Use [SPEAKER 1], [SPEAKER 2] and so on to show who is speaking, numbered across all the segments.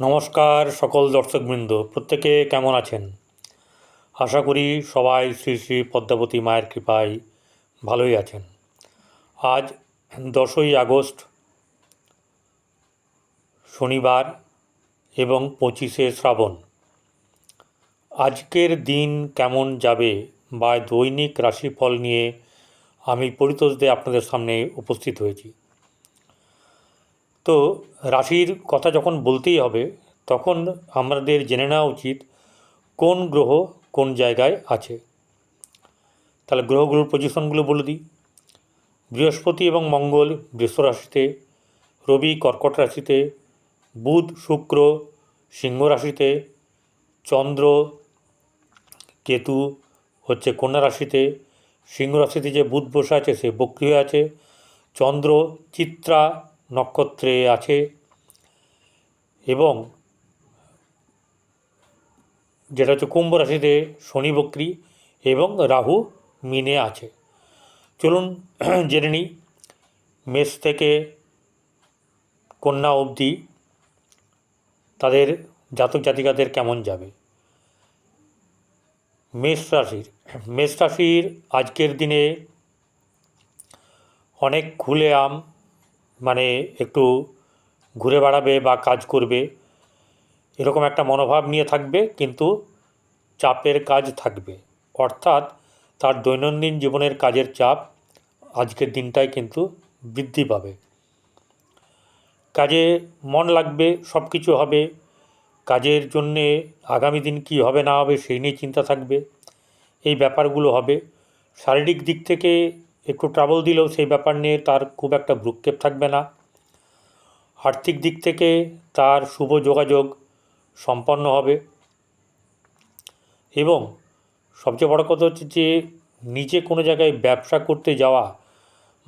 [SPEAKER 1] নমস্কার সকল দর্শকবৃন্দ, প্রত্যেকে কেমন আছেন? আশা করি সবাই শ্রী শ্রী পদ্মাবতী মায়ের কৃপায় ভালোই আছেন। আজ দশই আগস্ট, শনিবার এবং পঁচিশে শ্রাবণ। আজকের দিন কেমন যাবে বা দৈনিক রাশিফল নিয়ে আমি পরিতোষদে আপনাদের সামনে উপস্থিত হয়েছি। তো রাশির কথা যখন বলতেই হবে, তখন আমাদের জেনে নেওয়া উচিত কোন গ্রহ কোন জায়গায় আছে। তাহলে গ্রহগুলোর পজিশনগুলো বলে দিই। বৃহস্পতি এবং মঙ্গল বৃষ রাশিতে, রবি কর্কট রাশিতে, বুধ শুক্র সিংহ রাশিতে, চন্দ্র কেতু হচ্ছে কন্যা রাশিতে, সিংহ রাশিতে যে বুধ বসে আছে সে বক্রি হয়ে আছে, চন্দ্র চিত্রা নক্ষত্রে আছে এবং যেটা হচ্ছে কুম্ভ রাশিতে শনি, বক্রি এবং রাহু মিনে আছে। চলুন জেনে নিই, মেষ থেকে কন্যা অবধি তাদের জাতক জাতিকাদের কেমন যাবে? মেষ রাশির মেষ রাশির আজকের দিনে অনেক খুলে আম মানে একটু ঘুরে বেড়াবে বা কাজ করবে, এরকম একটা মনোভাব নিয়ে থাকবে, কিন্তু চাপের কাজ থাকবে। অর্থাৎ তার দৈনন্দিন জীবনের কাজের চাপ আজকের দিনটায় কিন্তু বৃদ্ধি পাবে। কাজে মন লাগবে সব কিছু হবে। কাজের জন্যে আগামী দিন কি হবে না হবে সেই নিয়ে চিন্তা থাকবে। এই ব্যাপারগুলো হবে। শারীরিক দিক থেকে একটু ট্রাবল দিলেও সেই ব্যাপার নিয়ে তার খুব একটা ভ্রুক্ষেপ থাকবে না। আর্থিক দিক থেকে তার শুভ যোগাযোগ সম্পন্ন হবে। এবং সবচেয়ে বড় কথা হচ্ছে যে, নিজে কোনো জায়গায় ব্যবসা করতে যাওয়া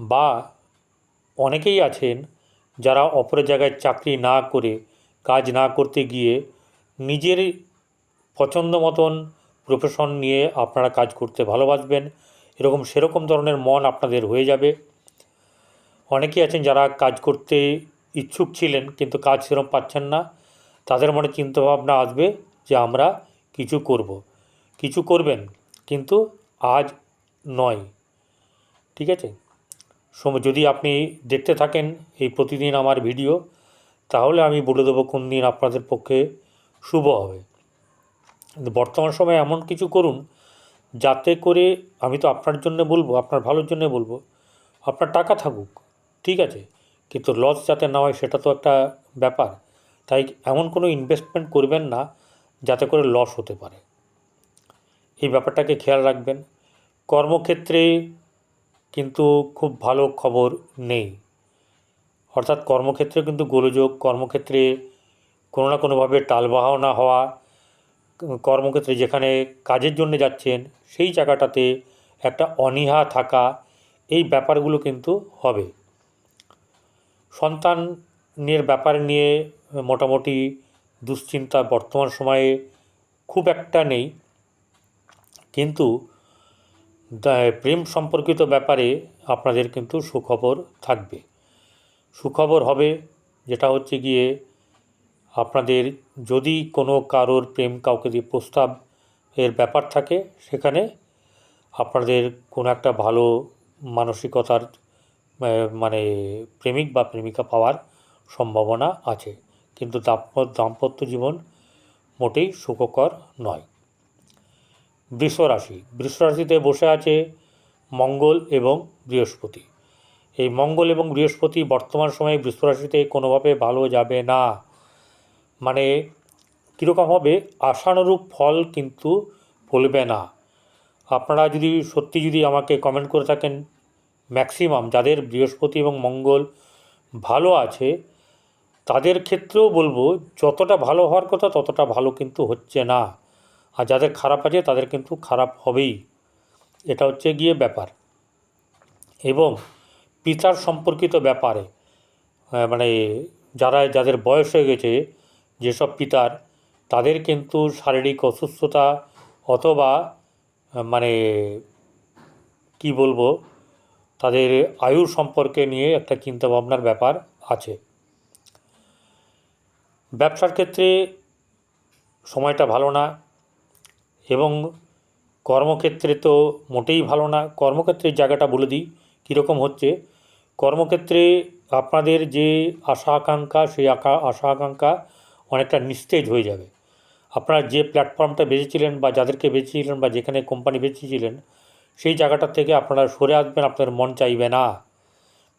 [SPEAKER 1] বা অনেকেই আছেন যারা অপরের জায়গায় চাকরি না করে, কাজ না করতে গিয়ে নিজের পছন্দ মতন প্রফেশন নিয়ে আপনারা কাজ করতে ভালোবাসবেন। এরকম সেরকম ধরনের মন আপনাদের হয়ে যাবে। অনেকেই আছেন যারা কাজ করতে ইচ্ছুক ছিলেন কিন্তু কাজ সেরকম পাচ্ছেন না। তাদের মনে চিন্তাভাবনা আসবে যে আমরা কিছু করব। কিছু করবেন কিন্তু আজ নয়। ঠিক আছে? যদি আপনি দেখতে থাকেন এই প্রতিদিন আমার ভিডিও, তাহলে আমি বলে দেবো কোন দিন আপনাদের পক্ষে শুভ হবে। বর্তমান সময়ে এমন কিছু করুন যাতে করে আমি তো আপনার জন্য বলব, আপনার ভালোর জন্য বলব, আপনার টাকা থাকুক, ঠিক আছে? কিন্তু লস যাতে না হয় সেটা তো একটা ব্যাপার। তাই এমন কোনো ইনভেস্টমেন্ট করবেন না, যাতে করে লস হতে পারে। এই ব্যাপারটাকে খেয়াল রাখবেন। কর্মক্ষেত্রে কিন্তু খুব ভালো খবর নেই। অর্থাৎ কর্মক্ষেত্রে কিন্তু গোলযোগ, কর্মক্ষেত্রে কোনো না কোনোভাবে টালবাহানা হওয়া কর্মক্ষেত্রে যেখানে কাজের জন্য যাচ্ছেন, সেই জায়গাটাতে একটা অনীহা থাকা, এই ব্যাপারগুলো কিন্তু হবে। সন্তানের ব্যাপার নিয়ে মোটামুটি দুশ্চিন্তা বর্তমান সময়ে খুব একটা নেই। কিন্তু প্রেম সম্পর্কিত ব্যাপারে আপনাদের কিন্তু সুখবর থাকবে। সুখবর হবে যেটা হচ্ছে গিয়ে আপনাদের যদি কোনো কারোর প্রেম কাউকে দিয়ে প্রস্তাব এর ব্যাপার থাকে, সেখানে আপনাদের কোনো একটা ভালো মানসিকতার মানে প্রেমিক বা প্রেমিকা পাওয়ার সম্ভাবনা আছে। কিন্তু দাম্প- দাম্পত্য জীবন মোটেই সুখকর নয়। বৃষ রাশি বৃষ রাশিতে বসে আছে মঙ্গল এবং বৃহস্পতি। এই মঙ্গল এবং বৃহস্পতি বর্তমান সময়ে বৃষ রাশিতে কোনোভাবে ভালো যাবে না। মানে কীরকম হবে? আশানুরূপ ফল কিন্তু ফলবে না। আপনারা যদি সত্যি যদি আমাকে কমেন্ট করে থাকেন ম্যাক্সিমাম যাদের বৃহস্পতি এবং মঙ্গল ভালো আছে, তাদের ক্ষেত্রেও বলব, যতটা ভালো হওয়ার কথা ততটা ভালো কিন্তু হচ্ছে না। আর যাদের খারাপ আছে, তাদের কিন্তু খারাপ হবেই। এটা হচ্ছে গিয়ে ব্যাপার। এবং পিতার সম্পর্কিত ব্যাপারে মানে যারা, যাদের বয়স হয়ে গেছে যেসব পিতার, তাদের কিন্তু শারীরিক অসুস্থতা অথবা মানে কি বলব, তাদের আয়ু সম্পর্কে নিয়ে একটা চিন্তাভাবনার ব্যাপার আছে। ব্যবসার ক্ষেত্রে সময়টা ভালো না এবং কর্মক্ষেত্রে তো মোটেই ভালো না। কর্মক্ষেত্রের জায়গাটা বলে দিই, কীরকম হচ্ছে? কর্মক্ষেত্রে আপনাদের যে আশা আকাঙ্ক্ষা সেই আকা আশা আকাঙ্ক্ষা অনেকটা নিস্তেজ হয়ে যাবে। আপনারা যে প্ল্যাটফর্মটা বেঁচেছিলেন বা যাদেরকে বেঁচেছিলেন বা যেখানে কোম্পানি বেঁচেছিলেন, সেই জায়গাটার থেকে আপনারা সরে আসবেন আপনার মন চাইবে না।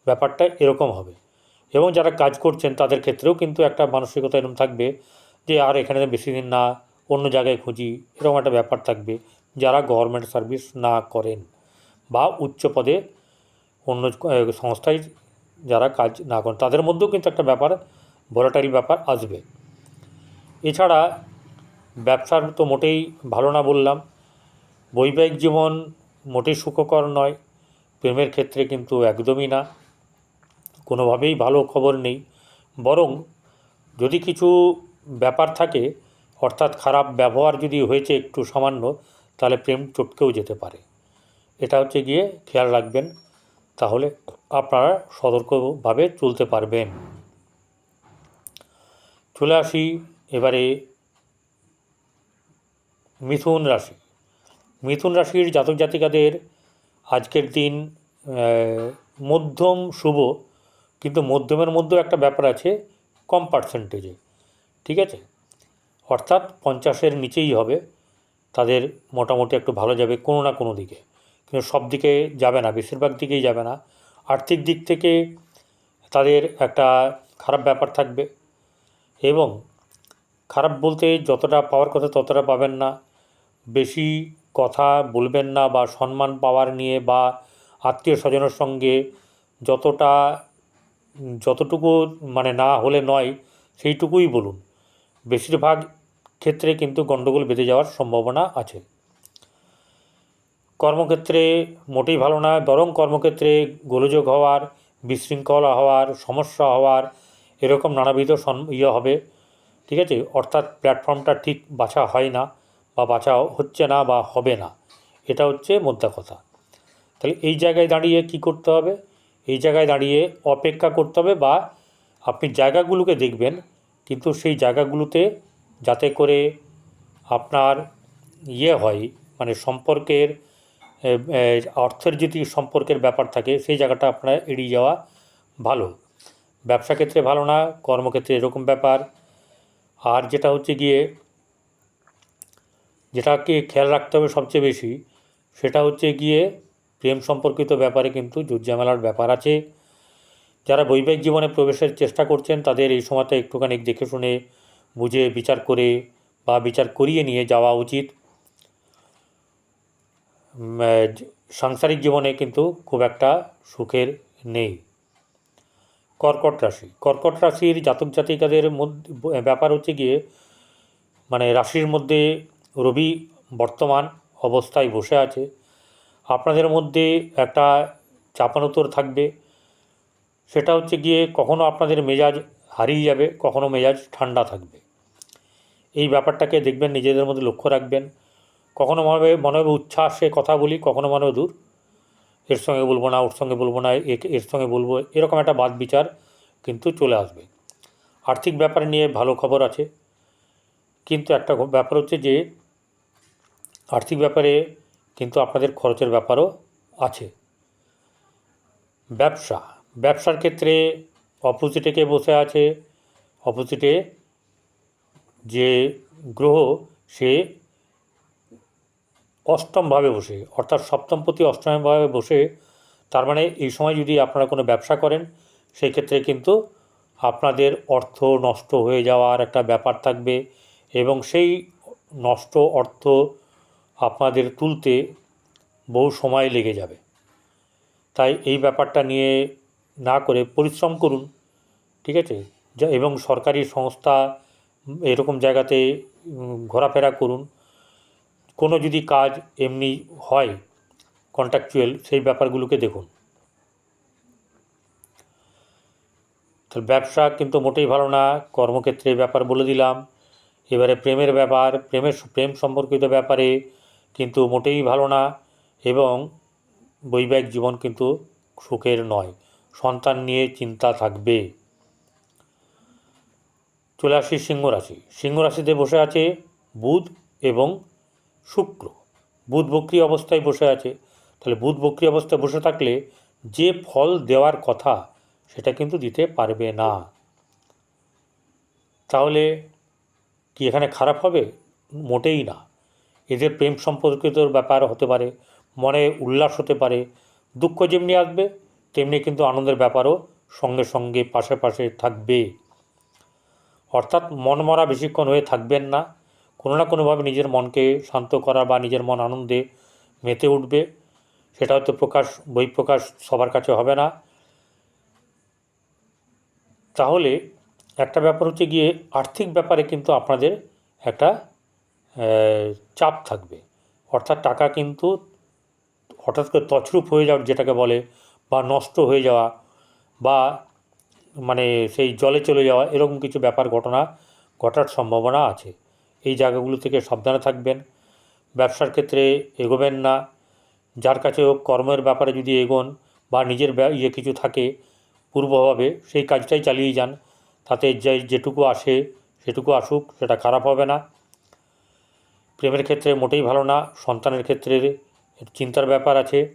[SPEAKER 1] ব্যাপারটা এরকম হবে। এবং যারা কাজ করছেন, তাদের ক্ষেত্রেও কিন্তু একটা মানসিকতা এরকম থাকবে যে, আর এখানে বেশি দিন না, অন্য জায়গায় খুঁজি। এরকম একটা ব্যাপার থাকবে যারা গভর্নমেন্ট সার্ভিস না করেন বা উচ্চ পদে অন্য সংস্থায় যারা কাজ না করেন, তাদের মধ্যেও কিন্তু একটা ব্যাপার, ভোলাটাইল ব্যাপার আসবে। এছাড়া ব্যবসার তো মোটেই ভালো না বললাম। বৈবাহিক জীবন মোটেই সুখকর নয়, প্রেমের ক্ষেত্রে কিন্তু একদমই না। কোনোভাবেই ভালো খবর নেই। বরং যদি কিছু ব্যাপার থাকে, অর্থাৎ খারাপ ব্যবহার যদি হয়েছে একটু সামান্য, তাহলে প্রেম চটকেও যেতে পারে। এটা হচ্ছে গিয়ে খেয়াল রাখবেন। তাহলে আপনারা সতর্কভাবে চলতে পারবেন। চলে আসি এবারে মিথুন রাশি। মিথুন রাশির জাতক জাতিকাদের আজকের দিন মধ্যম শুভ, কিন্তু মধ্যমের মধ্যেও একটা ব্যাপার আছে, কম পার্সেন্টেজে ঠিক আছে? অর্থাৎ পঞ্চাশের নিচেই হবে। তাদের মোটামুটি একটু ভালো যাবে কোনো না কোনো দিকে। কিন্তু সব দিকে যাবে না, বেশিরভাগ দিকেই যাবে না। আর্থিক দিক থেকে তাদের একটা খারাপ ব্যাপার থাকবে। এবং খারাপ বলতে যতটা পাওয়ার কথা ততটা পাবেন না। বেশি কথা বলবেন না বা সম্মান পাওয়ার নিয়ে বা আত্মীয় স্বজনের সঙ্গে যতটা, যতটুকু মানে না হলে নয়, সেইটুকুই বলুন। বেশিরভাগ ক্ষেত্রে কিন্তু গণ্ডগোল বেঁধে যাওয়ার সম্ভাবনা আছে। কর্মক্ষেত্রে মোটেই ভালো না, বরং কর্মক্ষেত্রে গোলযোগ হওয়ার, বিশৃঙ্খলা হওয়ার, সমস্যা হওয়ার এরকম নানাবিধ ইয়ে হবে। ঠিক আছে? অর্থাৎ প্ল্যাটফর্মটা ঠিক বাছা হয় না বা বাছা হচ্ছে না বা হবে না, এটা হচ্ছে মোদ্দা কথা। তাহলে এই জায়গায় দাঁড়িয়ে কি করতে হবে? এই জায়গায় দাঁড়িয়ে অপেক্ষা করতে হবে বা আপনি জায়গাগুলোকে দেখবেন, কিন্তু সেই জায়গাগুলোতে যাতে করে আপনার ইয়ে হয় মানে সম্পর্কের অর্থের যদি সম্পর্কের ব্যাপার থাকে, সেই জায়গাটা আপনার এড়িয়ে যাওয়া ভালো। ব্যবসা ক্ষেত্রে ভালো না, কর্মক্ষেত্রে এরকম ব্যাপার আর যেটা হচ্ছে গিয়ে যেটাকে খেয়াল রাখতে হবে সবচেয়ে বেশি, সেটা হচ্ছে গিয়ে প্রেম সম্পর্কিত ব্যাপারে কিন্তু জুজ্জামেলার ব্যাপার আছে। যারা বৈবাহিক জীবনে প্রবেশের চেষ্টা করছেন, তাদের এই সময়টা একটুখানি দেখে শুনে, বুঝে বিচার করে বা বিচার করিয়ে নিয়ে যাওয়া উচিত। সাংসারিক জীবনে কিন্তু খুব একটা সুখের নেই। কর্কট রাশি। কর্কট রাশির জাতক জাতিকাদের মধ্যে, ব্যাপার হচ্ছে গিয়ে মানে রাশির মধ্যে রবি বর্তমান অবস্থায় বসে আছে। আপনাদের মধ্যে একটা চাপানোতর থাকবে। সেটা হচ্ছে গিয়ে কখনো আপনাদের মেজাজ হারিয়ে যাবে, কখনো মেজাজ ঠান্ডা থাকবে। এই ব্যাপারটাকে দেখবেন, নিজেদের মধ্যে লক্ষ্য রাখবেন। কখনো মনে হবে মনে হবে উচ্ছ্বাসে কথা বলি, কখনো মনে হবে দূর। এর সঙ্গে বলব না, ওর সঙ্গে বলব না এর সঙ্গে বলব, এরকম একটা বাদ বিচার কিন্তু চলে আসবে। আর্থিক ব্যাপার নিয়ে ভালো খবর আছে, কিন্তু একটা ব্যাপার হচ্ছে যে আর্থিক ব্যাপারে কিন্তু আপনাদের খরচের ব্যাপারও আছে। ব্যবসা, ব্যবসার ক্ষেত্রে অপোজিটে কে বসে আছে অপোজিটে যে গ্রহ সে অষ্টমভাবে বসে, অর্থাৎ সপ্তমপতি অষ্টমভাবে বসে, তার মানে এই সময় যদি আপনারা কোনো ব্যবসা করেন সেই ক্ষেত্রে কিন্তু আপনাদের অর্থ নষ্ট হয়ে যাওয়ার একটা ব্যাপার থাকবে এবং সেই নষ্ট অর্থ আপনাদের তুলতে বহু সময় লেগে যাবে। তাই এই ব্যাপারটা নিয়ে না করে পরিশ্রম করুন, ঠিক আছে? এবং সরকারি সংস্থা এরকম জায়গাতে ঘোরাফেরা করুন। কোনো যদি কাজ এমনি হয় কন্ট্রাকচুয়াল সেই ব্যাপারগুলোকে দেখুন। তো ব্যবসা কিন্তু মোটেই ভালো না কর্মক্ষেত্রে ব্যাপার বলে দিলাম। এবারে প্রেমের ব্যাপার, প্রেমের প্রেম সম্পর্কিত ব্যাপারে কিন্তু মোটেই ভালো না এবং বৈবাহিক জীবন কিন্তু সুখের নয়, সন্তান নিয়ে চিন্তা থাকবে। চলে আসি সিংহ রাশি সিংহ রাশিতে বসে আছে বুধ এবং শুক্র। বুধ বক্রি অবস্থায় বসে আছে। তাহলে বুধ বক্রি অবস্থায় বসে থাকলে যে ফল দেওয়ার কথা সেটা কিন্তু দিতে পারবে না। তাহলে কি এখানে খারাপ হবে? মোটেই না। এদের প্রেম সম্পর্কিত ব্যাপার হতে পারে, মনে উল্লাস হতে পারে, দুঃখ যেমনি আসবে, তেমনি কিন্তু আনন্দের ব্যাপারও সঙ্গে সঙ্গে পাশে পাশে থাকবে। অর্থাৎ মন মরা বেশিক্ষণ হয়ে থাকবেন না। কোনো না কোনোভাবে নিজের মনকে শান্ত করা বা নিজের মন আনন্দে মেতে উঠবে, সেটা হয়তো প্রকাশ বহিঃপ্রকাশ সবার কাছে হবে না। তাহলে একটা ব্যাপার হচ্ছে গিয়ে আর্থিক ব্যাপারে কিন্তু আপনাদের একটা চাপ থাকবে। অর্থাৎ টাকা কিন্তু হঠাৎ করে তছরূপ হয়ে যাওয়ার যেটাকে বলে, বা নষ্ট হয়ে যাওয়া, বা মানে সেই জলে চলে যাওয়া, এরকম কিছু ব্যাপার ঘটনা, ঘটার সম্ভাবনা আছে। এই জায়গাগুলো থেকে সাবধানে থাকবেন। ব্যবসার ক্ষেত্রে এগোবেন না। যার কাছে হোক কর্মের ব্যাপারে যদি এগোন বা নিজের ইয়ে কিছু থাকে পূর্বভাবে, সেই কাজটাই চালিয়ে যান। তাতে যে, যেটুকু আসে সেটুকু আসুক, সেটা খারাপ হবে না। প্রেমের ক্ষেত্রে মোটেই ভালো না, সন্তানের ক্ষেত্রে চিন্তার ব্যাপার আছে।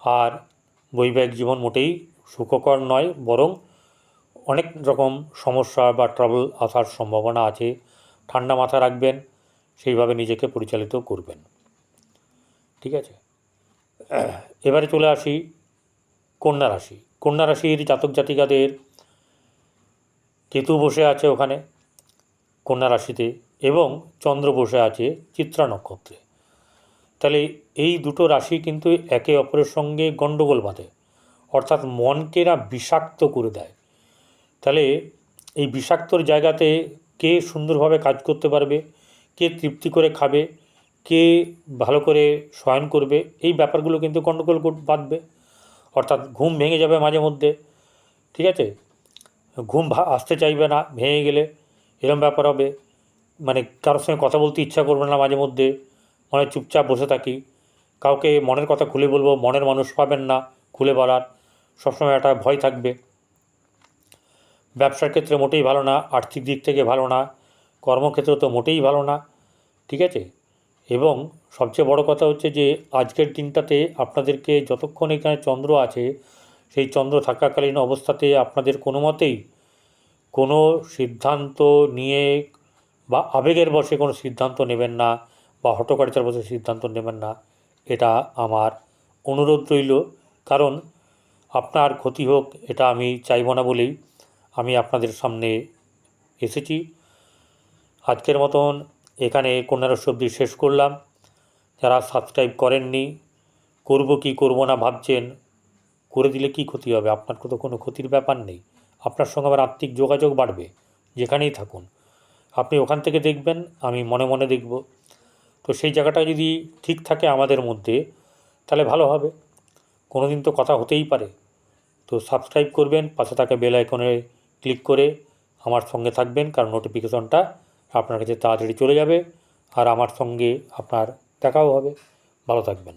[SPEAKER 1] আর বৈবাহিক জীবন মোটেই সুখকর নয়, বরং অনেক রকম সমস্যা বা ট্রাবল আসার সম্ভাবনা আছে। ঠান্ডা মাথা রাখবেন, সেইভাবে নিজেকে পরিচালিত করবেন। ঠিক আছে? এবারে চলে আসি কন্যা রাশি। কন্যা রাশির জাতক জাতিকাদের কেতু বসে আছে ওখানে, কন্যা রাশিতে, এবং চন্দ্র বসে আছে চিত্রা নক্ষত্রে। তাহলে এই দুটো রাশি কিন্তু একে অপরের সঙ্গে গণ্ডগোল বাঁধে। অর্থাৎ মনকে না বিষাক্ত করে দেয়। তাহলে এই বিষাক্তর জায়গাতে কে সুন্দরভাবে কাজ করতে পারবে? কে তৃপ্তি করে খাবে? কে ভালো করে শয়ন করবে? এই ব্যাপারগুলো কিন্তু গণ্ডগোল বাঁধবে। অর্থাৎ ঘুম ভেঙে যাবে মাঝে মধ্যে। ঠিক আছে? ঘুম আসতে চাইবে না, ভেঙে গেলে এরম ব্যাপার হবে। মানে কারোর সঙ্গে কথা বলতে ইচ্ছা করবে না মাঝে মধ্যে। মনে হয় চুপচাপ বসে থাকি। কাউকে মনের কথা খুলে বলব, মনের মানুষ পাবেন না খুলে বলার। সবসময় একটা ভয় থাকবে। ব্যবসার ক্ষেত্রে মোটেই ভালো না, আর্থিক দিক থেকে ভালো না, কর্মক্ষেত্রে তো মোটেই ভালো না, ঠিক আছে? এবং সবচেয়ে বড় কথা হচ্ছে যে, আজকের দিনটাতে আপনাদেরকে যতক্ষণ এখানে চন্দ্র আছে, সেই চন্দ্র থাকাকালীন অবস্থাতে আপনাদের কোনো মতেই কোনো সিদ্ধান্ত নিয়ে বা আবেগের বশে কোনো সিদ্ধান্ত নেবেন না বা হটকারিতার বশে সিদ্ধান্ত নেবেন না, এটা আমার অনুরোধ রইল। কারণ আপনার ক্ষতি হোক, এটা আমি চাইব না বলেই আমি আপনাদের সামনে এসেছি। আজকের মতন এখানে কন্যারস অবধি শেষ করলাম। যারা সাবস্ক্রাইব করেননি, করব কি করব না ভাবছেন, করে দিলে কি ক্ষতি হবে? আপনার তো কোনো ক্ষতির ব্যাপার নেই। আপনার সঙ্গে আবার আত্মিক যোগাযোগ বাড়বে, যেখানেই থাকুন। আপনি ওখান থেকে দেখবেন, আমি মনে মনে দেখব। তো সেই জায়গাটা যদি ঠিক থাকে আমাদের মধ্যে, তাহলে ভালো হবে। কোনো দিন তো কথা হতেই পারে। তো সাবস্ক্রাইব করবেন, পাশে থাকা বেল আইকনে ক্লিক করে আমার সঙ্গে থাকবেন, কারণ নোটিফিকেশনটা আপনার কাছে তাড়াতাড়ি চলে যাবে আর আমার সঙ্গে আপনার দেখাও হবে। ভালো থাকবেন।